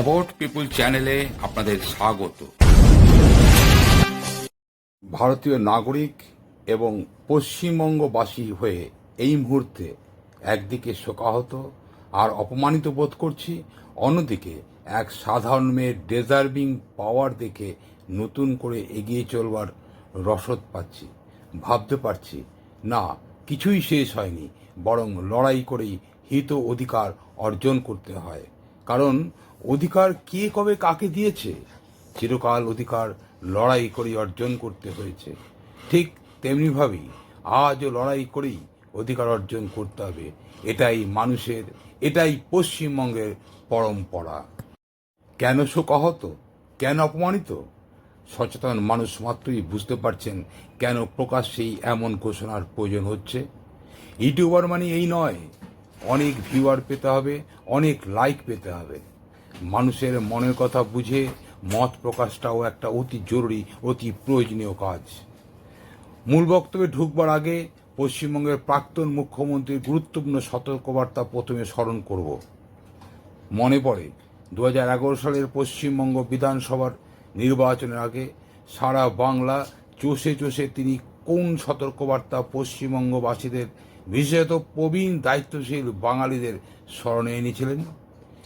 About পিপুল চ্যানেলে আপনাদের স্বাগত। ভারতীয় নাগরিক এবং পশ্চিমবঙ্গবাসী হয়ে এই মুহূর্তে একদিকে শোকাহত, আর অপমানিত বোধ করছি অন্যদিকে এক সাধারণ মেয়ের ডেজার্ভিং পাওয়ার দেখে নতুন করে এগিয়ে চলবার রসদ পাচ্ছি। ভাবতে পারছি, না, কিছুই শেষ হয়নি, বরং লড়াই করেই হিত অধিকার অর্জন করতে হয়। কারণ অধিকার কে কবে কাকে দিয়েছে? চিরকাল অধিকার লড়াই করে অর্জন করতে হয়েছে। ঠিক তেমনিভাবেই আজও লড়াই করেই অধিকার অর্জন করতে হবে। এটাই মানুষের, এটাই পশ্চিমবঙ্গের পরম্পরা। কেন শোকাহত কেন অপমানিত? সচেতন মানুষ মাত্রই বুঝতে পারছেন কেন প্রকাশ্যেই এমন ঘোষণার প্রয়োজন হচ্ছে। ইউটিউবার মানে এই নয়, অনেক ভিউয়ার পেতে হবে, অনেক লাইক পেতে হবে। মানুষের মনের কথা বুঝে মত প্রকাশটাও একটা অতি জরুরি, অতি প্রয়োজনীয় কাজ। মূল বক্তব্যে ঢুকবার আগে পশ্চিমবঙ্গের প্রাক্তন মুখ্যমন্ত্রীর গুরুত্বপূর্ণ সতর্কবার্তা প্রথমে স্মরণ করব। মনে পড়ে দু হাজার এগারো সালের পশ্চিমবঙ্গ বিধানসভার নির্বাচনের আগে সারা বাংলা চষে চষে তিনি কোন সতর্কবার্তা পশ্চিমবঙ্গবাসীদের, বিশেষত প্রবীণ দায়িত্বশীল বাঙালিদের স্মরণে এনেছিলেন?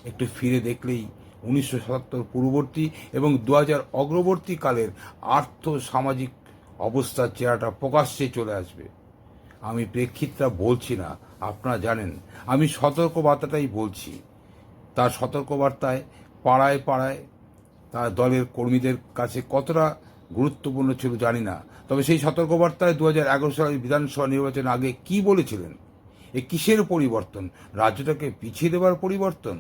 একটু ফিরে দেখলেই উনিশশো সাতাত্তর পূর্ববর্তী এবং দু হাজার অগ্রবর্তী কালের আর্থ সামাজিক অবস্থার চেহারাটা প্রকাশ্যে চলে আসবে। আমি প্রেক্ষিতটা বলছি না, আপনারা জানেন। আমি সতর্কবার্তাটাই বলছি। তার সতর্কবার্তায় পাড়ায় পাড়ায় তার দলের কর্মীদের কাছে কতটা গুরুত্বপূর্ণ ছিল জানি না। তবে সেই সতর্কবার্তায় দু হাজার এগারো সালের বিধানসভা নির্বাচন আগে কি বলেছিলেন? এ কিসের পরিবর্তন? রাজ্যটাকে পিছিয়ে দেওয়ার পরিবর্তন?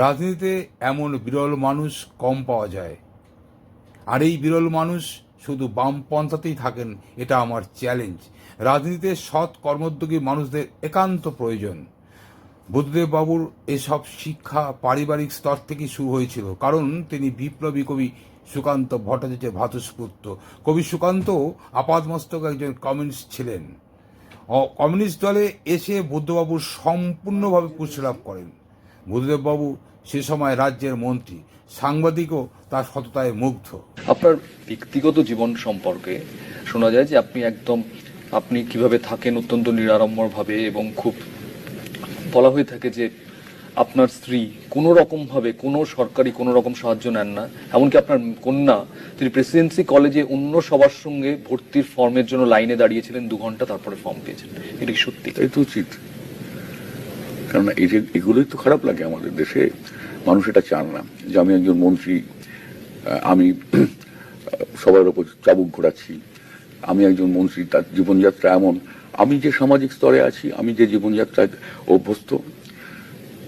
রাজনীতিতে এমন বিরল মানুষ কম পাওয়া যায়। আর এই বিরল মানুষ শুধু বামপন্থাতেই থাকেন, এটা আমার চ্যালেঞ্জ রাজনীতিতে সৎ কর্মোদ্যোগী মানুষদের একান্ত প্রয়োজন। বুদ্ধদেব বাবুর এসব শিক্ষা পারিবারিক স্তর থেকেই শুরু হয়েছিল, কারণ তিনি বিপ্লবী কবি সুকান্ত ভট্টাচার্যের ভাতস্পুত্র কবি সুকান্ত আপাদমস্তক একজন কমিউনিস্ট ছিলেন। কমিউনিস্ট দলে এসে বুদ্ধবাবু সম্পূর্ণভাবে পুষ্টি লাভ করেন। বুদ্ধদেববাবু সে সময় রাজ্যের মন্ত্রী সাংবাদিকও তার সততায় মুগ্ধ। আপনার ব্যক্তিগত জীবন সম্পর্কে শোনা যায় যে আপনি একদম আপনি কীভাবে থাকেন অত্যন্ত নিরাড়ম্বর ভাবে এবং খুব বলা হয়ে থাকে যে আপনার স্ত্রী কোনো রকম ভাবে কোনো সরকারি কোনো রকম সাহায্য নেন না। এমনকি আপনার কন্যা তিনি প্রেসিডেন্সি কলেজে অন্য সবার সঙ্গে ভর্তির ফর্মের জন্য লাইনে দাঁড়িয়েছিলেন দু ঘণ্টা তারপরে ফর্ম পেয়েছেন এটা কি সত্যি। এটাই তো উচিত। কেননা এই যে, এগুলোই তো খারাপ লাগে আমাদের দেশে। মানুষ এটা চান না যে আমি একজন মন্ত্রী আমি সবার ওপর চাবুক ঘোরাচ্ছি, আমি একজন মন্ত্রী, তার জীবনযাত্রা এমন। আমি যে সামাজিক স্তরে আছি, আমি যে জীবনযাত্রায় অভ্যস্ত,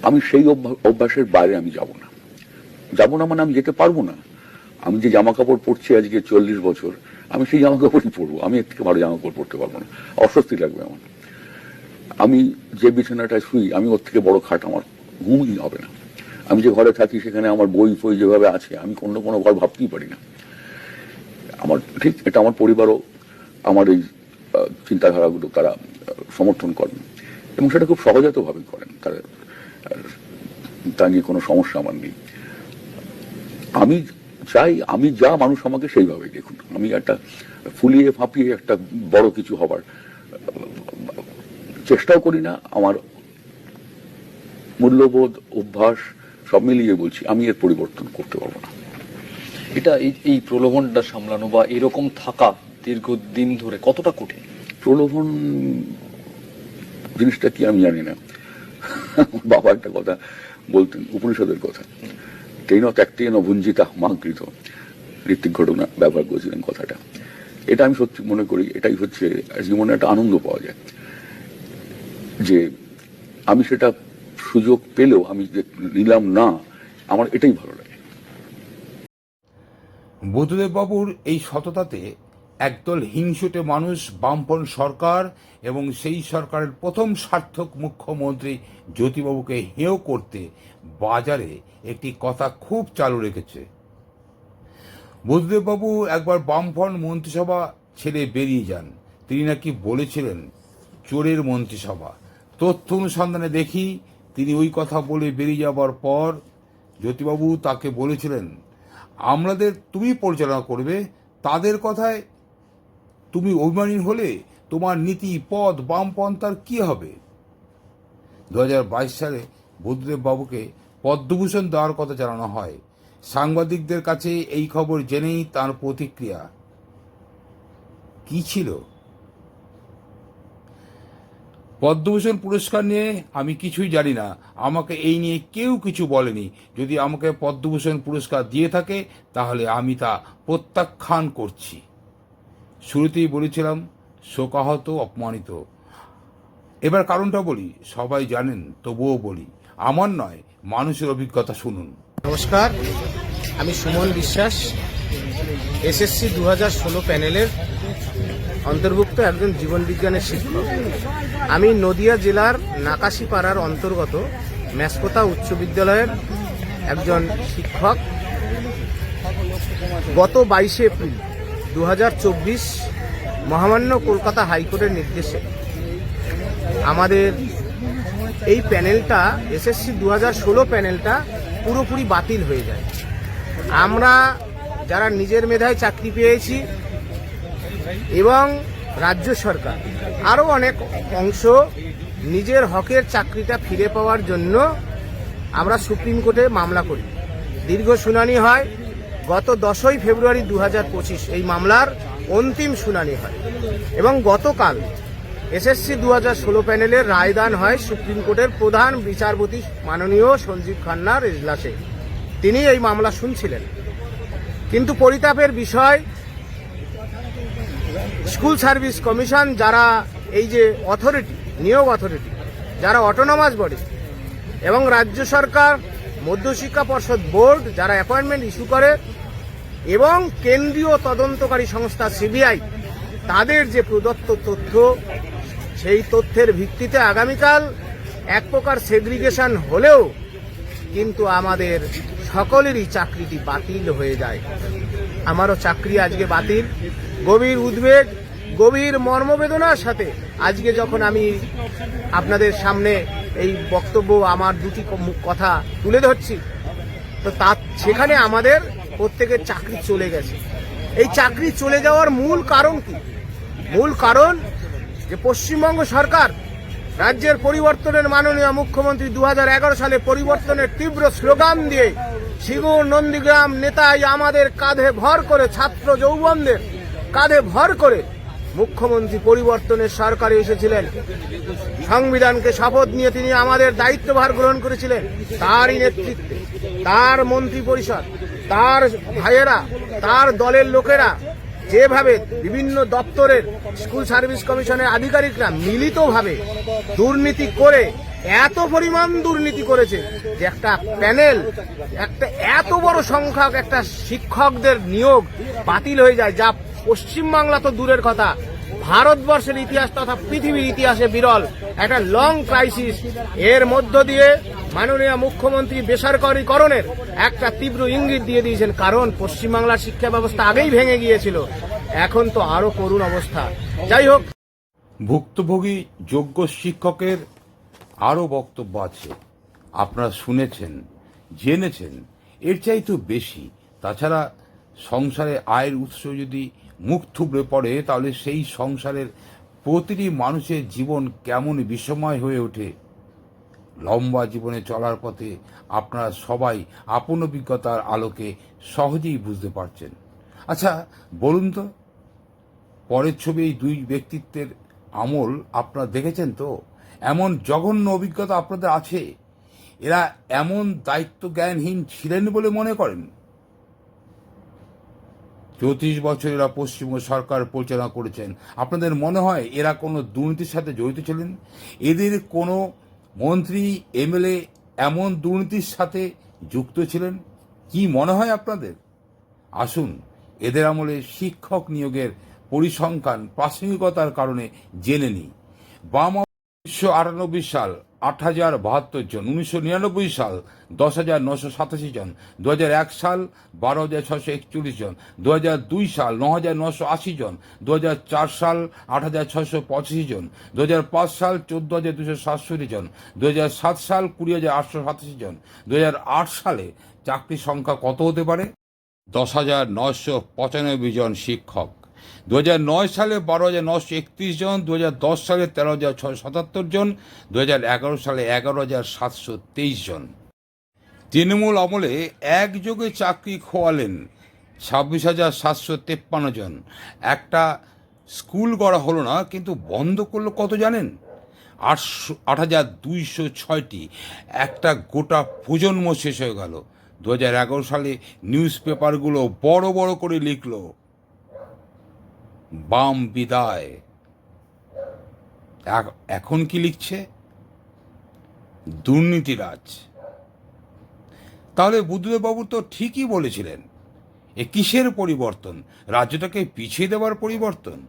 আমি সেই অভ্যা- অভ্যাসের বাইরে আমি যাব না। যাব না মানে আমি যেতে পারব না। আমি যে জামা কাপড় পরছি আজকে চল্লিশ বছর, আমি সেই জামা কাপড়ই পরবো। আমি এর থেকে ভালো জামা কাপড় পরতে পারব না। অস্বস্তি লাগবে আমার। আমি যে বিছানাটায় শুই আমি ওর থেকে বড় খাট আমার ঘুমই হবে না। আমি যে ঘরে থাকি সেখানে আমার বই ফই যেভাবে আছে আমি কোনো কোনো ঘর ভাবতেই পারি না। আমার ঠিক এটা আমার পরিবারও আমার এই চিন্তাধারাগুলো তারা সমর্থন করেন। এবং সেটা খুব সহজাতভাবে করেন। তারা আহ, তা নিয়ে কোনো সমস্যা আমার নেই। আমি চাই আমি যা মানুষ আমাকে সেইভাবে দেখুন আমি একটা ফুলিয়ে ফাঁপিয়ে একটা বড় কিছু হবার চেষ্টাও করি না, আমার মূল্যবোধ, অভ্যাস, সব মিলিয়ে বলছি, আমি এর পরিবর্তন করতে পারব না। এটা এই প্রলোভনটা সামলানো বা এরকম থাকা দীর্ঘদিন ধরে কতটা কঠিন? প্রলোভন জিনিসটা কি আমি জানি না। বাবা একটা কথা বলতেন, উপনিষদের কথা। তেন ত্যাক্তেন ভুঞ্জিতা মাকৃত। ঋত্বিক ঘটনা ব্যবহার করেছিলেন কথাটা। এটা আমি সত্যি মনে করি, এটাই হচ্ছে, জীবনে একটা আনন্দ পাওয়া যায়। যে আমি সেটা সুযোগ পেলেও আমি যে নিলাম না, আমার এটাই ভালো লাগে। বুদ্ধদেব বাবুর এই সততাতে একদল হিংসুটে মানুষ, বামপন সরকার এবং সেই সরকারের প্রথম সার্থক মুখ্যমন্ত্রী জ্যোতিবাবুকে হেয় করতে বাজারে একটি কথা খুব চালু রেখেছে। বুদ্ধদেববাবু একবার বামফ্রন্ট মন্ত্রিসভা ছেড়ে বেরিয়ে যান। তিনি নাকি বলেছিলেন, চোরের মন্ত্রিসভা। তথ্য অনুসন্ধানে দেখি তিনি ওই কথা বলে বেরিয়ে যাবার পর জ্যোতিবাবু তাকে বলেছিলেন আমাদের তুমি পরিচালনা করবে, তাদের কথায় তুমি অভিমানী হলে তোমার নীতি, পদ, বামপন্থার কি হবে? দু হাজার বাইশ সালে বুদ্ধদেব বাবুকে পদ্মভূষণ দেওয়ার কথা জানানো হয়। সাংবাদিকদের কাছে এই খবর জেনেই তার প্রতিক্রিয়া। কি ছিল? পদ্মভূষণ পুরস্কার নিয়ে আমি কিছুই জানি না। আমাকে এই নিয়ে কেউ কিছু বলেনি। যদি আমাকে পদ্মভূষণ পুরস্কার দিয়ে থাকে, তাহলে আমি তা প্রত্যাখ্যান করছি। শুরুতেই বলেছিলাম, শোকাহত, অপমানিত। এবার কারণটা বলি, সবাই জানেন, তবুও বলি। আমার নয়, মানুষের অভিজ্ঞতা শুনুন। নমস্কার, আমি সুমন বিশ্বাস, এসএসসি দু হাজার ষোলো প্যানেলের অন্তর্ভুক্ত একজন জীবন বিজ্ঞানের শিক্ষক। আমি নদিয়া জেলার নাকাশিপাড়ার অন্তর্গত ম্যাসকোতা উচ্চ বিদ্যালয়ের একজন শিক্ষক। গত বাইশে এপ্রিল দু হাজার চব্বিশ মহামান্য কলকাতা হাইকোর্টের নির্দেশে আমাদের এই প্যানেলটা, এসএসসি দু হাজার ষোলো প্যানেলটা পুরোপুরি বাতিল হয়ে যায়। আমরা যারা নিজের মেধায় চাকরি পেয়েছি এবং রাজ্য সরকার। আরও অনেক অংশ নিজের হকের চাকরিটা ফিরে পাওয়ার জন্য আমরা সুপ্রিম কোর্টে মামলা করি। দীর্ঘ শুনানি হয়। গত দশই ফেব্রুয়ারি দু হাজার পঁচিশ এই মামলার অন্তিম শুনানি হয় এবং গতকাল এসএসসি দু হাজার ষোলো প্যানেলের রায়দান হয় সুপ্রিম কোর্টের প্রধান বিচারপতি মাননীয় সঞ্জীব খান্নার এজলাসে। তিনি এই মামলা শুনছিলেন। কিন্তু পরিতাপের বিষয় স্কুল সার্ভিস কমিশন যারা এই যে অথরিটি নিয়োগ অথরিটি যারা অটোনমাস বডি এবং রাজ্য সরকার মধ্যশিক্ষা পর্ষদ বোর্ড যারা অ্যাপয়েন্টমেন্ট ইস্যু করে, এবং কেন্দ্রীয় তদন্তকারী সংস্থা সিবিআই, তাদের যে প্রদত্ত তথ্য, সেই তথ্যের ভিত্তিতে আগামীকাল এক প্রকার সেগ্রিগেশন হলেও কিন্তু আমাদের সকলেরই চাকরিটি বাতিল হয়ে যায়। আমারও চাকরি আজকে বাতিল। গভীর উদ্বেগ, গভীর মর্মবেদনার সাথে আজকে যখন আমি আপনাদের সামনে এই বক্তব্য, আমার দুটি কথা তুলে ধরছি, তো তা সেখানে আমাদের প্রত্যেকের চাকরি চলে গেছে। এই চাকরি চলে যাওয়ার মূল কারণ কি? মূল কারণ যে পশ্চিমবঙ্গ সরকার রাজ্যের পরিবর্তনের মাননীয় মুখ্যমন্ত্রী দু হাজার এগারো সালে পরিবর্তনের তীব্র স্লোগান দিয়ে সিগুর নন্দীগ্রাম নেতাই আমাদের কাঁধে ভর করে ছাত্র যৌবনদের কাঁধে ভর করে মুখ্যমন্ত্রী পরিবর্তনের সরকারে এসেছিলেন। সংবিধানকে শপথ নিয়ে তিনি আমাদের দায়িত্বভার গ্রহণ করেছিলেন। তারই নেতৃত্বে, তার মন্ত্রী পরিষদ তার ভাইয়েরা, তার দলের লোকেরা যেভাবে বিভিন্ন দপ্তরের স্কুল সার্ভিস কমিশনের আধিকারিকরা মিলিতভাবে দুর্নীতি করে এত পরিমাণ দুর্নীতি করেছে যে একটা প্যানেল, একটা এত বড় সংখ্যক একটা শিক্ষকদের নিয়োগ বাতিল হয়ে যায়, যা পশ্চিমবাংলা তো দূরের কথা। ভারতবর্ষের ইতিহাস তথা পৃথিবীর ইতিহাসে বিরল। একটা লং ক্রাইসিস এর মধ্য দিয়ে মাননীয় মুখ্যমন্ত্রী বেসরকারীকরণের একটা তীব্র ইঙ্গিত দিয়ে দিয়েছেন, কারণ পশ্চিমবাংলার শিক্ষা ব্যবস্থা আগেই ভেঙে গিয়েছিল। এখন তো আরও করুণ অবস্থা। যাই হোক। ভুক্তভোগী যোগ্য শিক্ষকের আরও বক্তব্য আছে। আপনারা শুনেছেন, জেনেছেন, এর চাইতেও বেশি। তাছাড়া সংসারে আয়ের উৎস যদি মুখ থুবড়ে পড়ে, তাহলে সেই সংসারের প্রতিটি মানুষের জীবন কেমন বিষময় হয়ে ওঠে। লম্বা জীবনে চলার পথে আপনারা সবাই আপন অভিজ্ঞতার আলোকে সহজেই বুঝতে পারছেন। আচ্ছা বলুন তো, পরের ছবি এই দুই ব্যক্তিত্বের আমল আপনারা দেখেছেন তো? এমন জঘন্য অভিজ্ঞতা আপনাদের আছে? এরা এমন দায়িত্ব জ্ঞানহীন ছিলেন বলে মনে করেন? চৌত্রিশ বছর এরা পশ্চিমবঙ্গ সরকার পরিচালনা করেছেন। আপনাদের মনে হয় এরা কোনো দুর্নীতির সাথে জড়িত ছিলেন? এদের কোনো মন্ত্রী, এমএলএ এমন দুর্নীতির সাথে যুক্ত ছিলেন? কি মনে হয় আপনাদের? আসুন, এদের আমলে শিক্ষক নিয়োগের পরিসংখ্যান প্রাসঙ্গিকতার কারণে জেনে নিই। বাম উনিশশো আটানব্বই সাল আট হাজার বাহাত্তর জন, উনিশশো নিরানব্বই সাল দশ হাজার নশো সাতাশি জন, দু হাজার এক সাল বারো হাজার ছশো একচল্লিশ জন, দু হাজার দুই সাল ন হাজার নশো আশি জন, দু হাজার চার সাল আট হাজার ছশো পঁচাশি জন, দু হাজার পাঁচ সাল চোদ্দ হাজার দুশো সাতষট্টি জন, দু হাজার সাত সাল কুড়ি হাজার আটশো সাতাশি জন, দু হাজার আট সালে চাকরির সংখ্যা কত হতে পারে? দশ হাজার নশো পঁচানব্বই জন শিক্ষক। দু হাজার নয় সালে বারো হাজার নশো একত্রিশ জন দু হাজার দশ সালে তেরো হাজার ছয় সাতাত্তর জন দু হাজার এগারো সালে এগারো হাজার সাতশো তেইশ জন। তৃণমূল আমলে একযোগে চাকরি খোয়ালেন ছাব্বিশ হাজার সাতশো তেপ্পান্ন জন। একটা স্কুল গড়া হলো না, কিন্তু বন্ধ করল কত জানেন? আটশো, আট হাজার দুইশো ছয়টি। একটা গোটা প্রজন্ম শেষ হয়ে গেল। দু হাজার এগারো সালে নিউজ পেপারগুলো বড় বড় করে লিখলো। বাম বিদায়। এখ- এখন কি লিখছে? দুর্নীতিরাজ। তাহলে বুদ্ধদেববাবু তো ঠিকই বলেছিলেন, এ কিসের পরিবর্তন? রাজ্যটাকে পিছিয়ে দেওয়ার পরিবর্তন?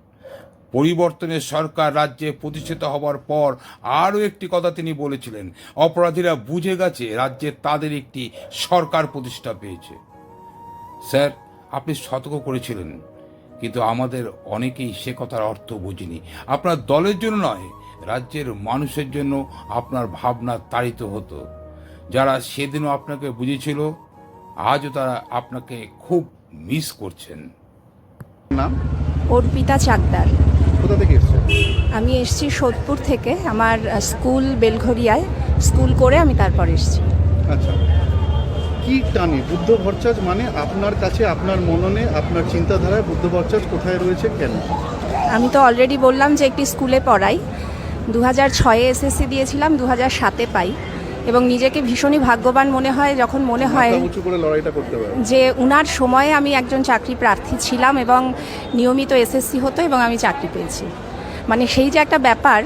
পরিবর্তনের সরকার রাজ্যে প্রতিষ্ঠিত হবার পর আরও একটি কথা তিনি বলেছিলেন, অপরাধীরা বুঝে গেছে রাজ্যে তাদের একটি সরকার প্রতিষ্ঠা পেয়েছে। স্যার, আপনি সতর্ক করেছিলেন। কিন্তু আমাদের অনেকেই সে কথার অর্থ বুঝিনি। আপনার দলের জন্য নয় রাজ্যের মানুষের জন্য আপনার ভাবনা তাড়িত হতো। যারা সেদিনও আপনাকে বুঝেছিল আজও তারা আপনাকে খুব মিস করছেন। নাম? অর্পিতা চাকদার। কোথা থেকে এসছে আমি এসেছি সোদপুর থেকে আমার স্কুল বেলঘরিয়ায় স্কুল করে আমি তারপর এসেছি। আচ্ছা। কি টানে? বুদ্ধ ভরচাজ মানে আপনার কাছে আপনার মননে আপনার চিন্তাধারায় বুদ্ধ ভরচাজ কোথায় রয়েছে কেন? আমি তো অলরেডি বললাম যে একটি স্কুলে পড়াই। দু হাজার ছয়ে এসএসসি দিয়েছিলাম দু হাজার সাতে পাই। এবং নিজেকে ভীষণই ভাগ্যবান মনে হয় যখন মনে হয় যে উনার সময়ে আমি একজন চাকরি প্রার্থী ছিলাম এবং নিয়মিত এসএসসি হতো এবং আমি চাকরি পেয়েছি। মানে সেই যে একটা ব্যাপার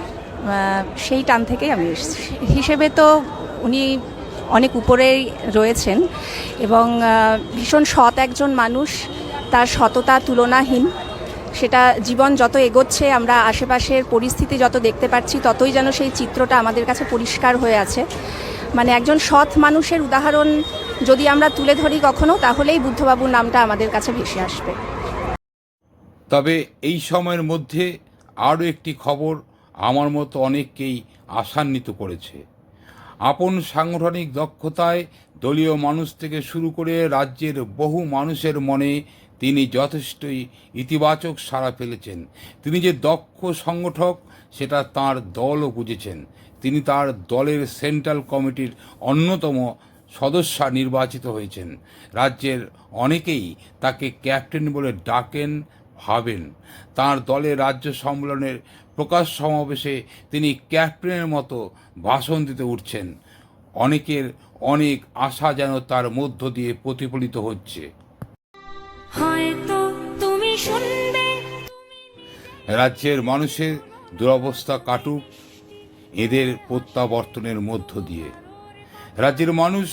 সেই টান থেকেই আমি এসেছি। হিসেবে তো উনি অনেক উপরেই রয়েছেন এবং ভীষণ সৎ একজন মানুষ। তার সততা তুলনাহীন। সেটা জীবন যত এগোচ্ছে, আমরা আশেপাশের পরিস্থিতি যত দেখতে পাচ্ছি, ততই যেন সেই চিত্রটা আমাদের কাছে পরিষ্কার হয়ে আছে। মানে একজন সৎ মানুষের উদাহরণ যদি আমরা তুলে ধরি কখনো, তাহলেই বুদ্ধবাবুর নামটা আমাদের কাছে ভেসে আসবে। তবে এই সময়ের মধ্যে আরও একটি খবর আমার মতো অনেককেই আশান্বিত করেছে। আপন সাংগঠনিক দক্ষতায় দলীয় মানুষ থেকে শুরু করে রাজ্যের বহু মানুষের মনে তিনি যথেষ্টই ইতিবাচক সাড়া ফেলেছেন। তিনি যে দক্ষ সংগঠক, সেটা তার দলও বুঝেছেন। তিনি তার দলের সেন্ট্রাল কমিটির অন্যতম সদস্যা নির্বাচিত হয়েছেন। রাজ্যের অনেকেই তাকে ক্যাপ্টেন বলে ডাকেন, ভাবেন। তার দলে রাজ্য সম্মেলনের প্রকাশ সমাবেশে তিনি ক্যাপ্টেনের মতো ভাষণ দিতে উঠছেন। অনেকের অনেক আশা যেন তার মধ্য দিয়ে প্রতিফলিত হচ্ছে। রাজ্যের মানুষের দুরবস্থা কাটুক এদের প্রত্যাবর্তনের মধ্য দিয়ে। রাজ্যের মানুষ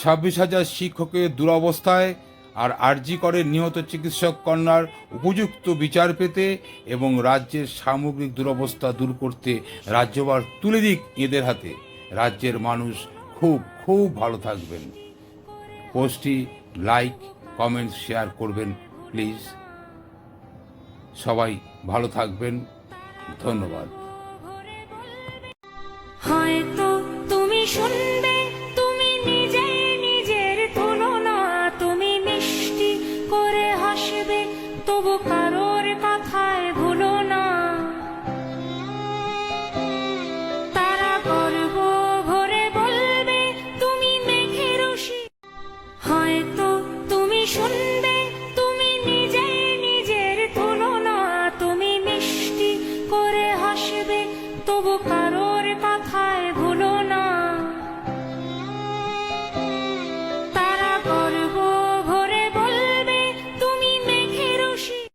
ছাব্বিশ হাজার শিক্ষকের দুরবস্থায় আর আরজি করে নিহত চিকিৎসক কন্যার উপযুক্ত বিচার পেতে এবং রাজ্যের সামগ্রিক দুরবস্থা দূর করতে রাজ্যভার তুলে দিক এদের হাতে। রাজ্যের মানুষ খুব খুব ভালো থাকবেন। পোস্টটি লাইক, কমেন্ট, শেয়ার করবেন, প্লিজ। সবাই ভালো থাকবেন। ধন্যবাদ। হয়তো তুমি শুনবে